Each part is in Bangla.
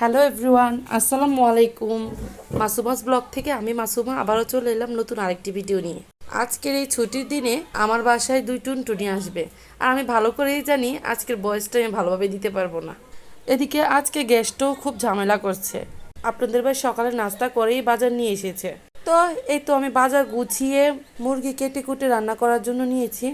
হ্যালো এভরিওয়ান আসসালামু আলাইকুম মাসুমাস ব্লগ থেকে আমি মাসুমা আবারও চলে এলাম নতুন আরেকটি ভিডিও নিয়ে। আজকের এই ছুটির দিনে আমার বাসায় দুই টুনটুনি আসবে। আর আমি ভালো করেই জানি আজকের বয়সটা আমি ভালোভাবে দিতে পারব না। এদিকে আজকে গ্যাসটাও খুব ঝামেলা করছে। আপনাদের ভাই সকালে নাস্তা করেই বাজার নিয়ে এসেছে। তো এই তো আমি বাজার গুছিয়ে মুরগি কেটে কুটে রান্না করার জন্য নিয়েছি।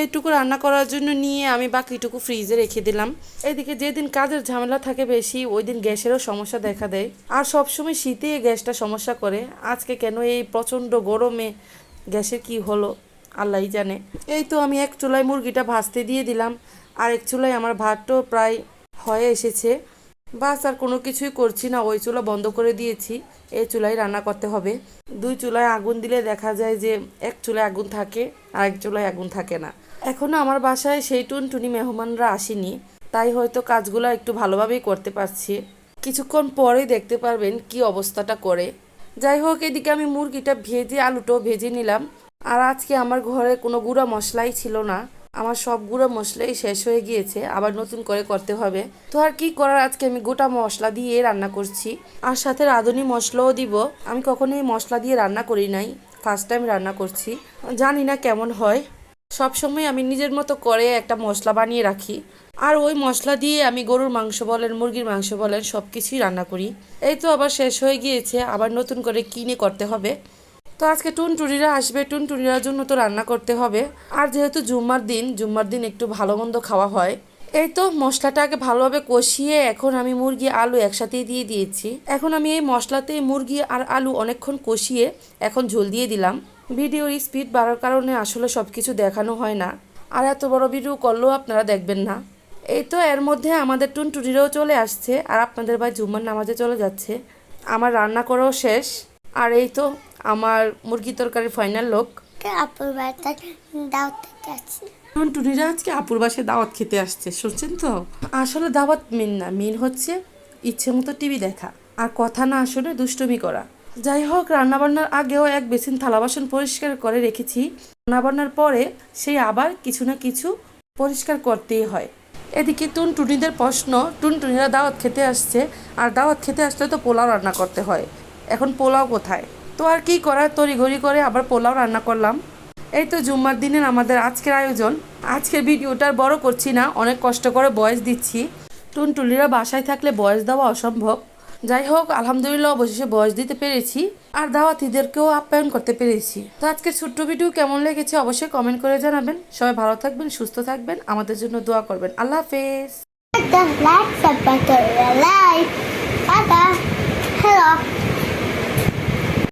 এইটুকু রান্না করার জন্য নিয়ে আমি বাকিটুকু ফ্রিজে রেখে দিলাম। এদিকে যেদিন কাজের ঝামেলা থাকে বেশি ওই দিন গ্যাসেরও সমস্যা দেখা দেয়। আর সবসময় শীতে গ্যাসটা সমস্যা করে। আজকে কেন এই প্রচণ্ড গরমে গ্যাসের কি হলো, আল্লাহই জানে। এই তো আমি এক চুলায় মুরগিটা ভাজতে দিয়ে দিলাম। আর এক চুলায় আমার ভাতটাও প্রায় হয়ে এসেছে। বাস আর কোনো কিছুই করছি না, ওই চুলা বন্ধ করে দিয়েছি। এই চুলায় রান্না করতে হবে। দুই চুলায় আগুন দিলে দেখা যায় যে এক চুলায় আগুন থাকে আর এক চুলায় আগুন থাকে না। এখনও আমার বাসায় সেই টুনটুনি মেহমানরা আসেনি, তাই হয়তো কাজগুলো একটু ভালোভাবেই করতে পারছি। কিছুক্ষণ পরেই দেখতে পারবেন কি অবস্থাটা করে। যাই হোক, এদিকে আমি মুরগিটা ভেজে, আলুটাও ভেজে নিলাম। আর আজকে আমার ঘরে কোনো গুঁড়া মশলাই ছিল না। আমার সব গুঁড়ো মশলাই শেষ হয়ে গিয়েছে, আবার নতুন করে করতে হবে। তো আর কি করার? আজকে আমি গোটা মশলা দিয়ে রান্না করছি। আর সাথে রাঁধুনি মশলাও দিব। আমি কখনোই মশলা দিয়ে রান্না করি নাই। ফার্স্ট টাইম রান্না করছি। জানি না কেমন হয়। সবসময় আমি নিজের মতো করে একটা মশলা বানিয়ে রাখি। আর ওই মশলা দিয়ে আমি গরুর মাংস বলেন, মুরগির মাংস বলেন সব কিছুই রান্না করি। এই তো আবার শেষ হয়ে গিয়েছে। আবার নতুন করে কিনে করতে হবে। তো আজকে টুনটুনিরা আসবে টুনটুনিরার জন্য তো রান্না করতে হবে। আর যেহেতু জুম্মার দিন জুম্মার দিন একটু ভালো মন্দ খাওয়া হয়। এই তো মশলাটাকে ভালোভাবে কষিয়ে এখন আমি মুরগি, আলু একসাথেই দিয়ে দিয়েছি। এখন আমি এই মশলাতে মুরগি আর আলু অনেকক্ষণ কষিয়ে এখন ঝোল দিয়ে দিলাম। ভিডিওর স্পিড বাড়ার কারণে আসলে সব কিছু দেখানো হয় না। আর এত বড় ভিডিও করলেও আপনারা দেখবেন না। এই তো এর মধ্যে আমাদের টুনটুনিরাও চলে আসছে, আর আপনাদের ভাই জুম্মার নামাজে চলে যাচ্ছে। আমার রান্না করাও শেষ। আর এই তো আমার মুরগি তরকারির ফাইনাল লোক আপুর বাড়িতে দাওয়াত খেতে আসছি? টুনটুনিরা আজকে আপুর বাসায় দাওয়াত খেতে আসছে শুনছেন তো? আসলে দাওয়াত মেন না মেন হচ্ছে ইচ্ছে মতো টিভি দেখা আর কথা না আসলে দুষ্টুমি করা। যাই হোক রান্নাবান্নার আগেও এক বেসিন থালা বাসন পরিষ্কার করে রেখেছি। রান্নাবান্নার পরে সেই আবার কিছু না কিছু পরিষ্কার করতেই হয়। এদিকে টুনটুনিদের প্রশ্ন টুনটুনিরা দাওয়াত খেতে আসছে আর দাওয়াত খেতে আসলে তো পোলাও রান্না করতে হয়। এখন পোলাও কোথায়? তো আর কি করার? তড়িঘড়ি করে আবার পোলাও রান্না করলাম। এই তো জুম্মার দিনের আমাদের আজকের আয়োজন। আজকের ভিডিওটা আর বড় করছি না, অনেক কষ্ট করে বয়স দিচ্ছি। টুনটুলিরা বাসায় থাকলে বয়স দেওয়া অসম্ভব। যাই হোক, আলহামদুলিল্লাহ অবশেষে বয়স দিতে পেরেছি, আর দাওয়াতিদেরকেও আপ্যায়ন করতে পেরেছি। তো আজকের ছোট্ট ভিডিও কেমন লেগেছে অবশ্যই কমেন্ট করে জানাবেন। সবাই ভালো থাকবেন, সুস্থ থাকবেন, আমাদের জন্য দোয়া করবেন। আল্লাহ হাফেজ।